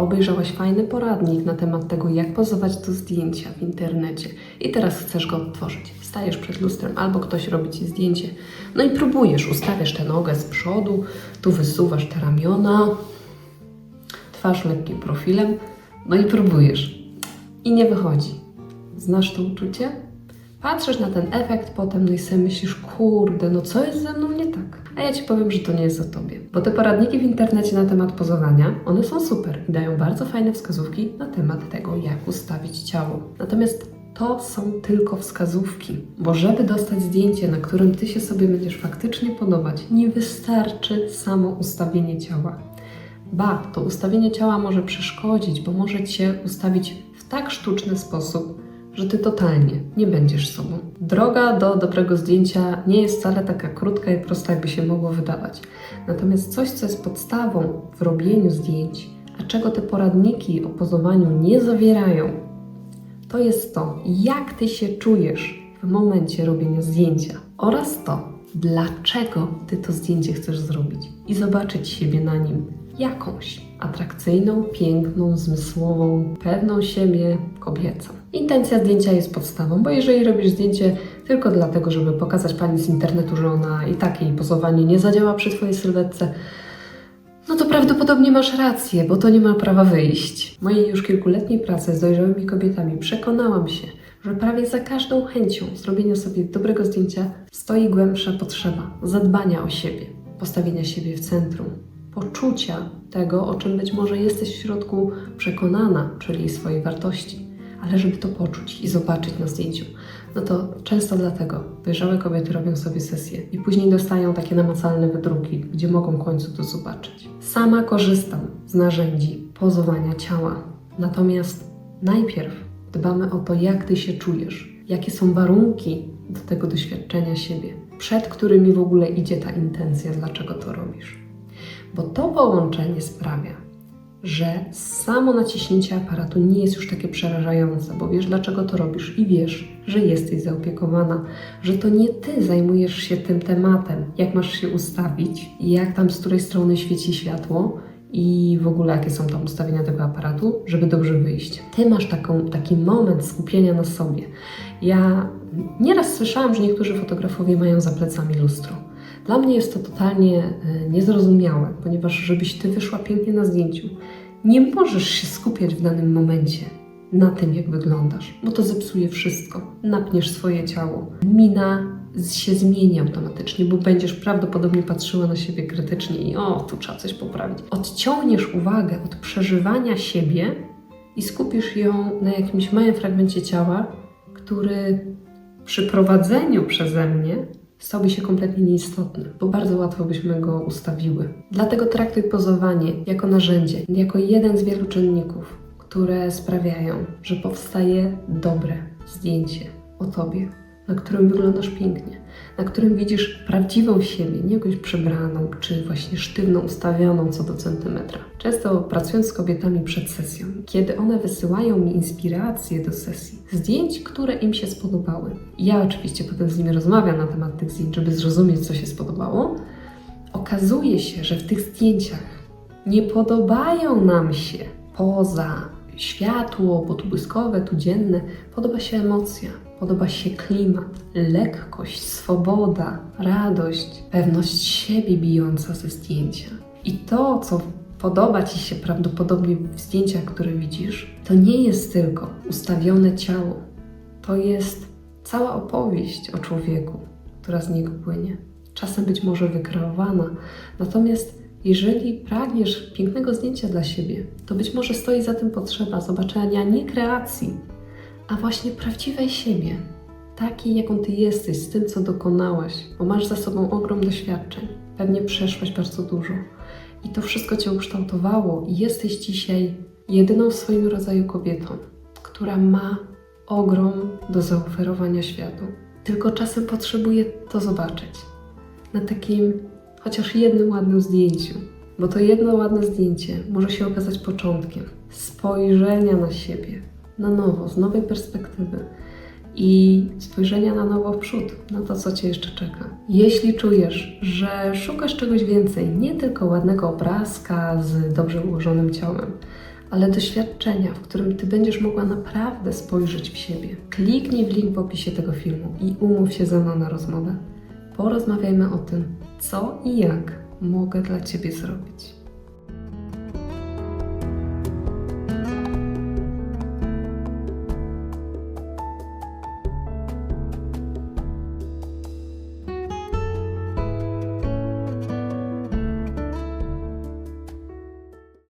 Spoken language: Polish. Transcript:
obejrzałaś fajny poradnik na temat tego, jak pozować do zdjęcia w internecie i teraz chcesz go odtworzyć. Stajesz przed lustrem albo ktoś robi ci zdjęcie, no i próbujesz, ustawiasz tę nogę z przodu, tu wysuwasz te ramiona, twarz lekkim profilem, no i próbujesz. I nie wychodzi. Znasz to uczucie? Patrzysz na ten efekt potem, no i sobie myślisz, kurde, no co jest ze mną? A ja Ci powiem, że to nie jest o Tobie. Bo te poradniki w internecie na temat pozowania, one są super i dają bardzo fajne wskazówki na temat tego, jak ustawić ciało. Natomiast to są tylko wskazówki, bo żeby dostać zdjęcie, na którym Ty się sobie będziesz faktycznie podobać, nie wystarczy samo ustawienie ciała. Ba, to ustawienie ciała może przeszkodzić, bo może Cię ustawić w tak sztuczny sposób, że Ty totalnie nie będziesz sobą. Droga do dobrego zdjęcia nie jest wcale taka krótka i prosta, jakby się mogło wydawać. Natomiast coś, co jest podstawą w robieniu zdjęć, a czego te poradniki o pozowaniu nie zawierają, to jest to, jak Ty się czujesz w momencie robienia zdjęcia oraz to, dlaczego Ty to zdjęcie chcesz zrobić i zobaczyć siebie na nim jakąś atrakcyjną, piękną, zmysłową, pewną siebie kobiecą. Intencja zdjęcia jest podstawą, bo jeżeli robisz zdjęcie tylko dlatego, żeby pokazać pani z internetu, że ona i tak jej pozowanie nie zadziała przy Twojej sylwetce, no to prawdopodobnie masz rację, bo to nie ma prawa wyjść. W mojej już kilkuletniej pracy z dojrzałymi kobietami przekonałam się, że prawie za każdą chęcią zrobienia sobie dobrego zdjęcia stoi głębsza potrzeba zadbania o siebie, postawienia siebie w centrum, poczucia tego, o czym być może jesteś w środku przekonana, czyli swojej wartości. Ale żeby to poczuć i zobaczyć na zdjęciu, no to często dlatego dojrzałe kobiety robią sobie sesje i później dostają takie namacalne wydruki, gdzie mogą w końcu to zobaczyć. Sama korzystam z narzędzi pozowania ciała. Natomiast najpierw dbamy o to, jak ty się czujesz, jakie są warunki do tego doświadczenia siebie, przed którymi w ogóle idzie ta intencja, dlaczego to robisz. Bo to połączenie sprawia, że samo naciśnięcie aparatu nie jest już takie przerażające, bo wiesz dlaczego to robisz i wiesz, że jesteś zaopiekowana, że to nie ty zajmujesz się tym tematem, jak masz się ustawić, jak tam z której strony świeci światło i w ogóle jakie są tam ustawienia tego aparatu, żeby dobrze wyjść. Ty masz taką, taki moment skupienia na sobie. Ja nieraz słyszałam, że niektórzy fotografowie mają za plecami lustro. Dla mnie jest to totalnie e, niezrozumiałe, ponieważ żebyś ty wyszła pięknie na zdjęciu, nie możesz się skupiać w danym momencie na tym, jak wyglądasz, bo to zepsuje wszystko. Napniesz swoje ciało. Mina się zmieni automatycznie, bo będziesz prawdopodobnie patrzyła na siebie krytycznie i o, tu trzeba coś poprawić. Odciągniesz uwagę od przeżywania siebie i skupisz ją na jakimś małym fragmencie ciała, który przy prowadzeniu przeze mnie stałby się kompletnie nieistotny, bo bardzo łatwo byśmy go ustawiły. Dlatego traktuj pozowanie jako narzędzie, jako jeden z wielu czynników, które sprawiają, że powstaje dobre zdjęcie o tobie, na którym wyglądasz pięknie, na którym widzisz prawdziwą siebie, nie jakąś przebraną czy właśnie sztywną, ustawioną co do centymetra. Często pracując z kobietami przed sesją, kiedy one wysyłają mi inspiracje do sesji, zdjęć, które im się spodobały. Ja oczywiście potem z nimi rozmawiam na temat tych zdjęć, żeby zrozumieć, co się spodobało. Okazuje się, że w tych zdjęciach nie podobają nam się poza światło, bo tu błyskowe, tu dzienne, podoba się emocja, podoba się klimat, lekkość, swoboda, radość, pewność siebie bijąca ze zdjęcia. I to, co podoba Ci się prawdopodobnie w zdjęciach, które widzisz, to nie jest tylko ustawione ciało, to jest cała opowieść o człowieku, która z niego płynie. Czasem być może wykreowana, natomiast jeżeli pragniesz pięknego zdjęcia dla siebie, to być może stoi za tym potrzeba zobaczenia nie kreacji, a właśnie prawdziwej siebie, takiej, jaką ty jesteś, z tym, co dokonałaś, bo masz za sobą ogrom doświadczeń, pewnie przeszłaś bardzo dużo. I to wszystko cię ukształtowało i jesteś dzisiaj jedyną w swoim rodzaju kobietą, która ma ogrom do zaoferowania światu. Tylko czasem potrzebuje to zobaczyć. Na takim chociaż jednym ładnym zdjęciu, bo to jedno ładne zdjęcie może się okazać początkiem spojrzenia na siebie na nowo, z nowej perspektywy i spojrzenia na nowo w przód, na to, co Cię jeszcze czeka. Jeśli czujesz, że szukasz czegoś więcej, nie tylko ładnego obrazka z dobrze ułożonym ciałem, ale doświadczenia, w którym Ty będziesz mogła naprawdę spojrzeć w siebie. Kliknij w link w opisie tego filmu i umów się ze mną na rozmowę. Porozmawiajmy o tym, co i jak mogę dla Ciebie zrobić.